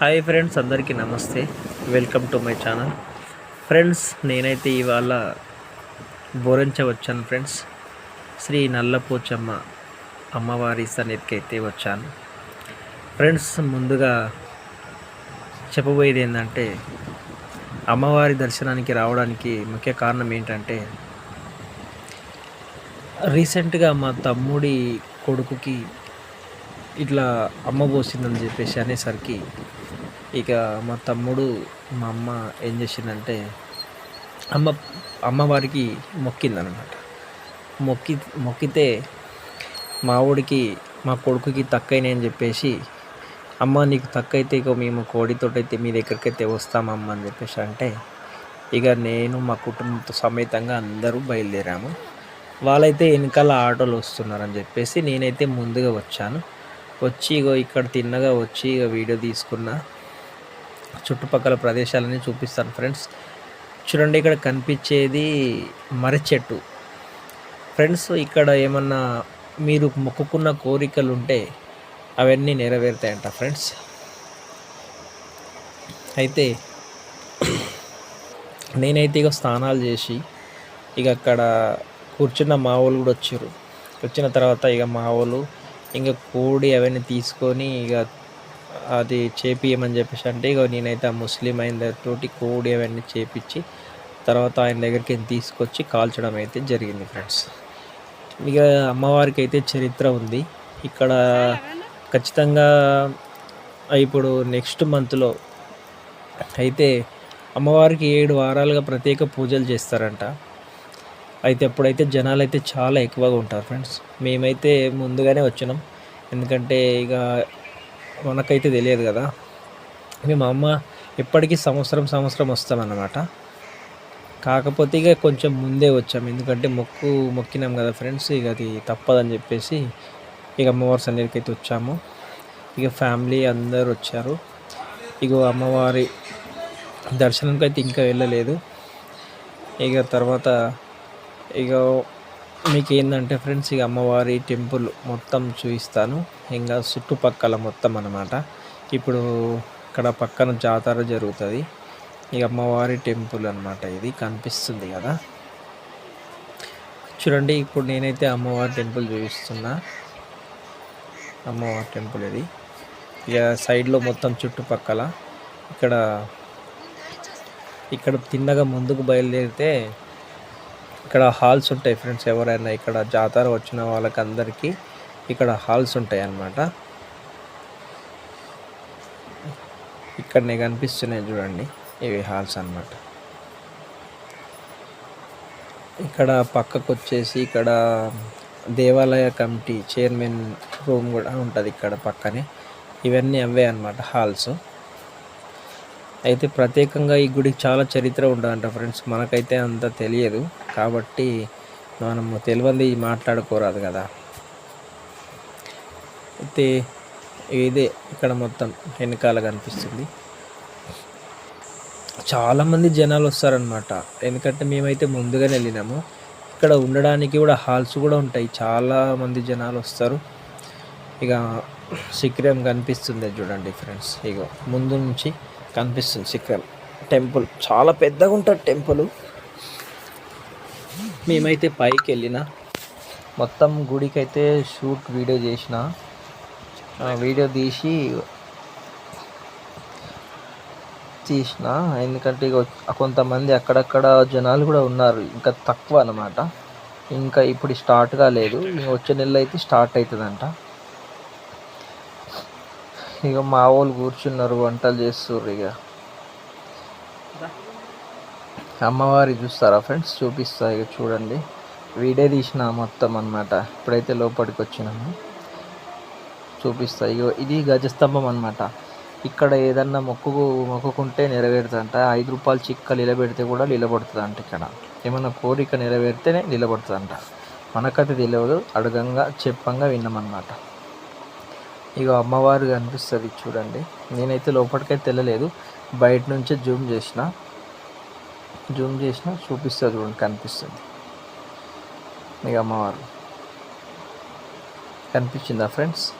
Hi friends అందరికీ నమస్తే. Welcome to my channel. Friends నేనైతే ఇవాళ బోరించవచ్చాను ఫ్రెండ్స్. శ్రీ నల్లపోచమ్మ అమ్మవారి సన్నిధికి అయితే వచ్చాను. ఫ్రెండ్స్ ముందుగా చెప్పబోయేది ఏంటంటే అమ్మవారి దర్శనానికి రావడానికి ముఖ్య కారణం ఏంటంటే రీసెంట్గా మా తమ్ముడి కొడుకుకి ఇట్లా అమ్మ పోసిందని చెప్పేసి అనేసరికి ఇక మా తమ్ముడు మా అమ్మ ఏం చేసిందంటే అమ్మ అమ్మవారికి మొక్కిందనమాట మొక్కి మొక్కితే మా మా కొడుకుకి తక్కైనాయి అని చెప్పేసి అమ్మ నీకు తక్కైతే ఇక మేము కోడితోటైతే మీ దగ్గరికి అయితే వస్తామమ్మ అని చెప్పేసి అంటే ఇక నేను మా కుటుంబంతో సమేతంగా అందరూ బయలుదేరాము. వాళ్ళైతే వెనకాల ఆటోలు వస్తున్నారని చెప్పేసి నేనైతే ముందుగా వచ్చాను. వచ్చి ఇగో ఇక్కడ తిన్నగా వచ్చి ఇక వీడియో తీసుకున్న. చుట్టుపక్కల ప్రదేశాలన్నీ చూపిస్తాను ఫ్రెండ్స్. చూడండి ఇక్కడ కనిపించేది మర్రి చెట్టు. ఫ్రెండ్స్ ఇక్కడ ఏమన్నా మీరు మొక్కుకున్న కోరికలు ఉంటే అవన్నీ నెరవేరుతాయంట ఫ్రెండ్స్. అయితే నేనైతే ఇక స్నానాలు చేసి ఇక అక్కడ కూర్చున్న మా వాళ్ళు కూడా వచ్చారు. వచ్చిన తర్వాత ఇక మా వాళ్ళు ఇంకా కోడి అవన్నీ తీసుకొని ఇక అది చేపియమని చెప్పేసి అంటే ఇక నేనైతే ఆ ముస్లిం అయిన తోటి కోడి అవన్నీ చేపించి తర్వాత ఆయన దగ్గరికి తీసుకొచ్చి కాల్చడం అయితే జరిగింది ఫ్రెండ్స్. ఇక అమ్మవారికి అయితే చరిత్ర ఉంది. ఇక్కడ ఖచ్చితంగా ఇప్పుడు నెక్స్ట్ మంత్లో అయితే అమ్మవారికి ఏడు వారాలుగా ప్రత్యేక పూజలు చేస్తారంట. అయితే అప్పుడైతే జనాలు అయితే చాలా ఎక్కువగా ఉంటారు ఫ్రెండ్స్. మేమైతే ముందుగానే వచ్చినాం. ఎందుకంటే ఇక మనకైతే తెలియదు కదా. మేము అమ్మ ఎప్పటికీ సంవత్సరం సంవత్సరం వస్తామన్నమాట. కాకపోతే ఇక కొంచెం ముందే వచ్చాం. ఎందుకంటే మొక్కు మొక్కినాం కదా ఫ్రెండ్స్. ఇక అది తప్పదని చెప్పేసి ఇక అమ్మవారి సన్నిధికైతే వచ్చాము. ఇక ఫ్యామిలీ అందరు వచ్చారు. ఇక అమ్మవారి దర్శనంకి అయితే ఇంకా వెళ్ళలేదు. ఇక తర్వాత ఇక మీకు ఏంటంటే ఫ్రెండ్స్ ఇక అమ్మవారి టెంపుల్ మొత్తం చూపిస్తాను. ఇంకా చుట్టుపక్కల మొత్తం అనమాట ఇప్పుడు ఇక్కడ పక్కన జాతర జరుగుతుంది. ఇక అమ్మవారి టెంపుల్ అనమాట ఇది. కనిపిస్తుంది కదా. చూడండి ఇప్పుడు నేనైతే అమ్మవారి టెంపుల్ చూపిస్తున్నా. అమ్మవారి టెంపుల్ ఇది. ఇక సైడ్లో మొత్తం చుట్టుపక్కల. ఇక్కడ ఇక్కడ తిన్నగా ముందుకు బయలుదేరితే ఇక్కడ హాల్స్ ఉంటాయి ఫ్రెండ్స్ ఎవరైనా ఇక్కడ జాతర వచ్చిన వాళ్ళకందరికీ ఇక్కడ హాల్స్ ఉంటాయి అన్నమాట ఇక్కడనే కనిపిస్తున్నాయి చూడండి ఇవి హాల్స్ అన్నమాట. ఇక్కడ పక్కకు వచ్చేసి ఇక్కడ దేవాలయ కమిటీ చైర్మన్ రూమ్ కూడా ఉంటుంది ఇక్కడ పక్కనే. ఇవన్నీ అవే అన్నమాట హాల్స్. అయితే ప్రత్యేకంగా ఈ గుడికి చాలా చరిత్ర ఉంటుందంట ఫ్రెండ్స్. మనకైతే అంత తెలియదు. కాబట్టి మనము తెలియంది మాట్లాడుకోరాదు కదా. అయితే ఇదే ఇక్కడ మొత్తం వెనకాల కనిపిస్తుంది. చాలామంది జనాలు వస్తారనమాట ఎందుకంటే మేమైతే ముందుగానే వెళ్ళినాము. ఇక్కడ ఉండడానికి కూడా హాల్స్ కూడా ఉంటాయి. చాలామంది జనాలు వస్తారు. ఇక శిఖరం కనిపిస్తుంది చూడండి ఫ్రెండ్స్. ఇగో ముందు నుంచి కనిపిస్తుంది శిఖరం. టెంపుల్. చాలా పెద్దగా ఉంటుంది టెంపుల్. మేమైతే పైకి వెళ్ళిన మొత్తం గుడికి అయితే షూట్ వీడియో చేసిన. వీడియో తీసి తీసిన. ఎందుకంటే ఇక కొంతమంది అక్కడక్కడ జనాలు కూడా ఉన్నారు. ఇంకా తక్కువ అనమాట ఇంకా ఇప్పుడు స్టార్ట్ కాలేదు వచ్చే నెల అయితే స్టార్ట్ అవుతుందంట. ఇక మా వాళ్ళు కూర్చున్నారు వంటలు చేస్తుర్రు ఇక అమ్మవారి చూస్తారా ఫ్రెండ్స్? చూపిస్తా ఇక చూడండి. వీడియో తీసిన మొత్తం అనమాట ఇప్పుడైతే లోపలికి వచ్చినాము. చూపిస్తా ఇక ఇది గజస్తంభం అనమాట ఇక్కడ ఏదన్నా మొక్కు మొక్కుకుంటే నెరవేరుతుందంట. ఐదు రూపాయలు చిక్క నిలబెడితే కూడా నిలబడుతుందంట ఇక్కడ. ఏమన్నా కోరిక నెరవేరితేనే నిలబడుతుందంట. మనకైతే తెలియదు అడగంగా చెప్పంగా విన్నామన్నమాట. ఇక అమ్మవారు కనిపిస్తుంది చూడండి. నేనైతే లోపలికైతే వెళ్ళలేదు. బయట నుంచే జూమ్ చేసిన. జూమ్ చేసిన చూపిస్తుంది చూడండి కనిపిస్తుంది. ఇక అమ్మవారు. కనిపించిందా ఫ్రెండ్స్?